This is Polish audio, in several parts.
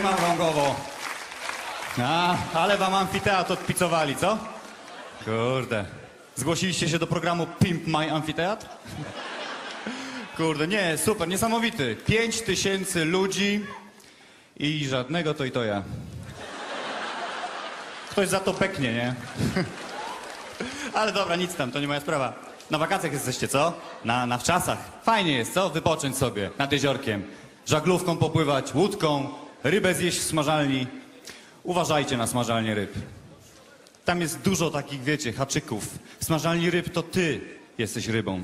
Siema Wrągowo. A, ale wam amfiteatr odpicowali, co? Kurde. Zgłosiliście się do programu Pimp My Amfiteatr? Kurde, nie, super, niesamowity. Pięć tysięcy ludzi i żadnego to i to ja. Ktoś za to peknie, nie? Ale dobra, nic tam, to nie moja sprawa. Na wakacjach jesteście, co? Na, na wczasach. Fajnie jest, co? Wypocząć sobie nad jeziorkiem. Żaglówką popływać, łódką, rybę zjeść w smażalni. Uważajcie na smażalnię ryb. Tam jest dużo takich, wiecie, haczyków. W smażalni ryb to ty jesteś rybą.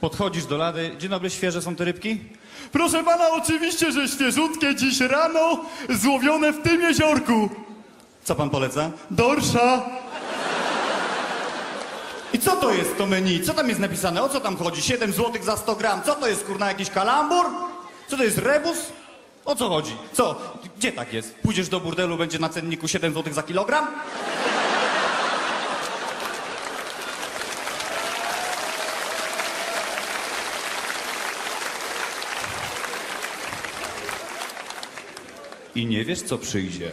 Podchodzisz do lady. Dzień dobry, świeże są te rybki? Proszę pana, oczywiście, że świeżutkie dziś rano, złowione w tym jeziorku. Co pan poleca? Dorsza. I co to jest to menu? Co tam jest napisane? O co tam chodzi? 7 zł za 100 gram. Co to jest, kurna, jakiś kalambur? Co to jest, rebus? O co chodzi? Co? Gdzie tak jest? Pójdziesz do burdelu, będzie na cenniku 7 zł za kilogram? I nie wiesz, co przyjdzie.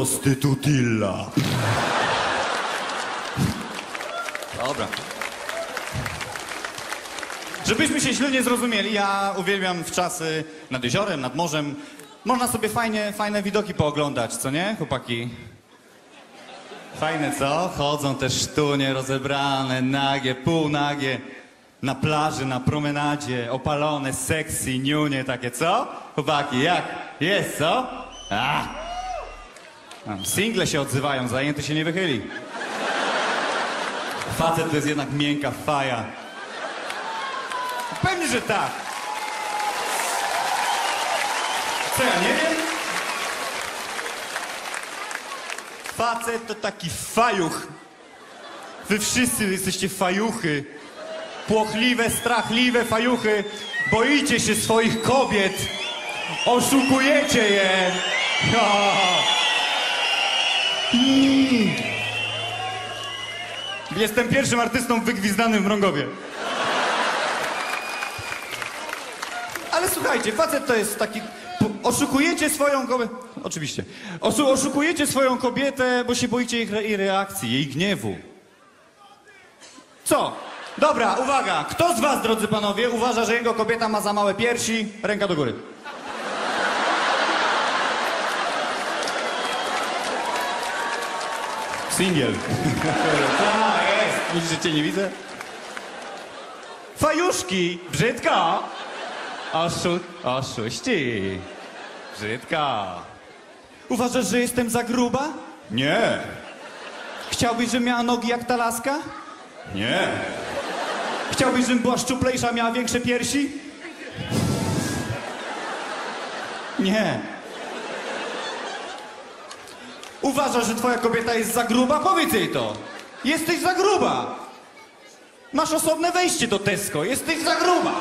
Prostytutilla. Dobra. Żebyśmy się źle nie zrozumieli, ja uwielbiam w czasy nad jeziorem, nad morzem. Można sobie fajnie, fajne widoki pooglądać, co nie, chłopaki? Fajne, co? Chodzą te sztunie rozebrane, nagie, półnagie. Na plaży, na promenadzie, opalone, sexy, niunie takie, co? Chłopaki, jak? Jest, co? Single się odzywają, zajęty się nie wychyli. Facet to jest jednak miękka faja. Pewnie, że tak. Co ja nie wiem? Facet to taki fajuch. Wy wszyscy jesteście fajuchy. Płochliwe, strachliwe fajuchy. Boicie się swoich kobiet. Oszukujecie je. Ja. Mm. Jestem pierwszym artystą wygwizdanym w Rągowie. Ale słuchajcie, facet to jest taki... Oszukujecie swoją kobietę... Oczywiście. Oszu oszukujecie swoją kobietę, bo się boicie jej, re jej reakcji, jej gniewu. Co? Dobra, uwaga. Kto z was, drodzy panowie, uważa, że jego kobieta ma za małe piersi? Ręka do góry. Singiel. Tak, jest. Widzisz, cię nie widzę? Fajuszki, brzydko. Oszu... Oszuści. Brzydko. Uważasz, że jestem za gruba? Nie. Chciałbyś, żebym miała nogi jak ta laska? Nie. Chciałbyś, żebym była szczuplejsza, miała większe piersi? Nie. Uważasz, że twoja kobieta jest za gruba? Powiedz jej to. Jesteś za gruba. Masz osobne wejście do Tesco. Jesteś za gruba.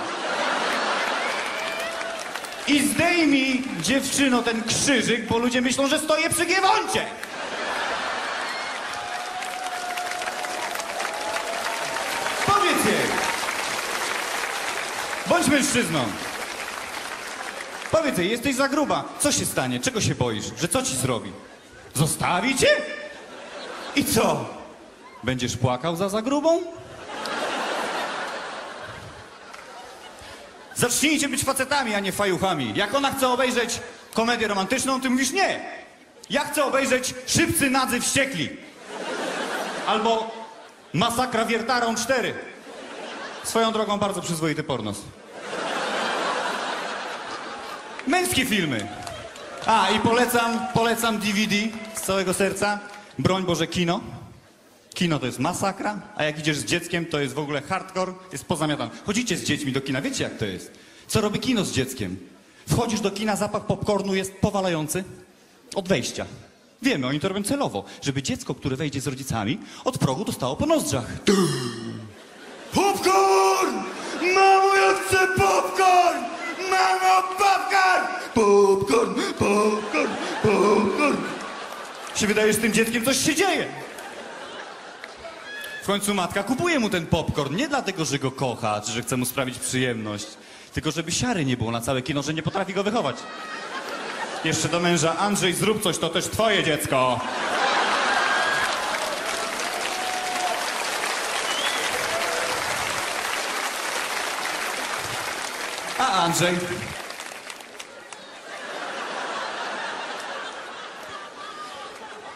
I zdejmij, dziewczyno, ten krzyżyk, bo ludzie myślą, że stoję przy Giewoncie. Powiedz jej. Bądź mężczyzną. Powiedz jej, jesteś za gruba. Co się stanie? Czego się boisz? Że co ci zrobi? Zostawi cię? I co? Będziesz płakał za za grubą? Zacznijcie być facetami, a nie fajuchami. Jak ona chce obejrzeć komedię romantyczną, ty mówisz nie. Ja chcę obejrzeć Szybcy Nadzy Wściekli. Albo Masakra Wiertarą 4. Swoją drogą bardzo przyzwoity pornos. Męskie filmy. A, i polecam, polecam DVD z całego serca. Broń Boże kino. Kino to jest masakra, a jak idziesz z dzieckiem, to jest w ogóle hardcore, jest pozamiatane. Chodzicie z dziećmi do kina, wiecie jak to jest. Co robi kino z dzieckiem? Wchodzisz do kina, zapach popcornu jest powalający od wejścia. Wiemy, oni to robią celowo, żeby dziecko, które wejdzie z rodzicami, od progu dostało po nozdrzach. Popcorn! Mamo, ja chcę popcorn! Mamo, popcorn! Popcorn, popcorn, popcorn! Się wydaje, że z tym dzieckiem coś się dzieje. W końcu matka kupuje mu ten popcorn nie dlatego, że go kocha, czy że chce mu sprawić przyjemność, tylko żeby siary nie było na całe kino, że nie potrafi go wychować. Jeszcze do męża, Andrzej, zrób coś, to też twoje dziecko. A Andrzej?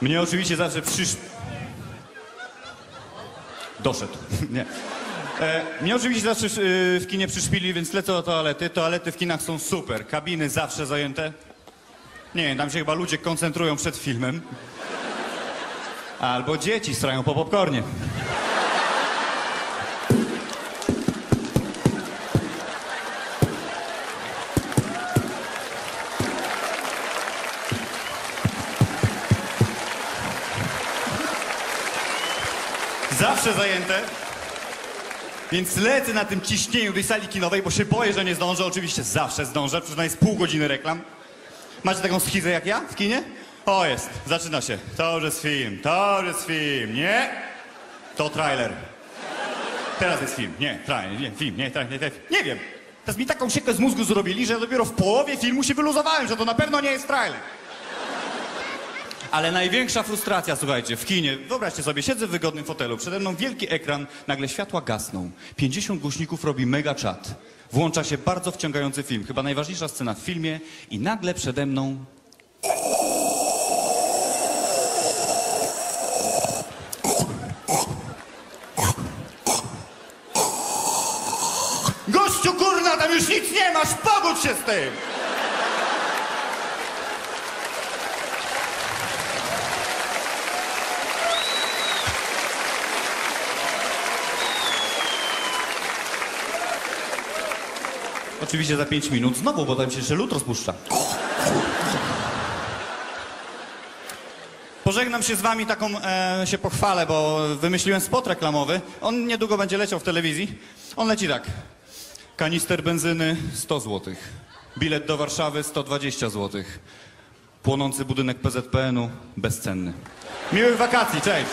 Mnie oczywiście zawsze przysz... Doszedł. Nie. E, mnie oczywiście zawsze y, w kinie przyszpili, więc lecę do toalety. Toalety w kinach są super. Kabiny zawsze zajęte. Nie wiem, tam się chyba ludzie koncentrują przed filmem. Albo dzieci strają po popcornie. Zawsze zajęte. Więc lecę na tym ciśnieniu tej sali kinowej, bo się boję, że nie zdążę. Oczywiście zawsze zdążę, przynajmniej jest pół godziny reklam. Macie taką schizę jak ja w kinie? O, jest. Zaczyna się. To już jest film. To już jest film. Nie. To trailer. Teraz jest film. Nie, trailer. Nie, film. Nie, trailer. Nie, nie wiem. Teraz mi taką siekę z mózgu zrobili, że dopiero w połowie filmu się wyluzowałem, że to na pewno nie jest trailer. Ale największa frustracja, słuchajcie, w kinie. Wyobraźcie sobie, siedzę w wygodnym fotelu, przede mną wielki ekran, nagle światła gasną. 50 głośników robi mega czat. Włącza się bardzo wciągający film, chyba najważniejsza scena w filmie i nagle przede mną... Gościu, kurna, tam już nic nie masz, pogódź się z tym! Oczywiście za 5 minut znowu, bo tam się jeszcze lód rozpuszcza. Pożegnam się z wami, taką e, się pochwalę, bo wymyśliłem spot reklamowy. On niedługo będzie leciał w telewizji. On leci tak. Kanister benzyny 100 zł. Bilet do Warszawy 120 zł. Płonący budynek PZPN-u bezcenny. Miłych wakacji, cześć!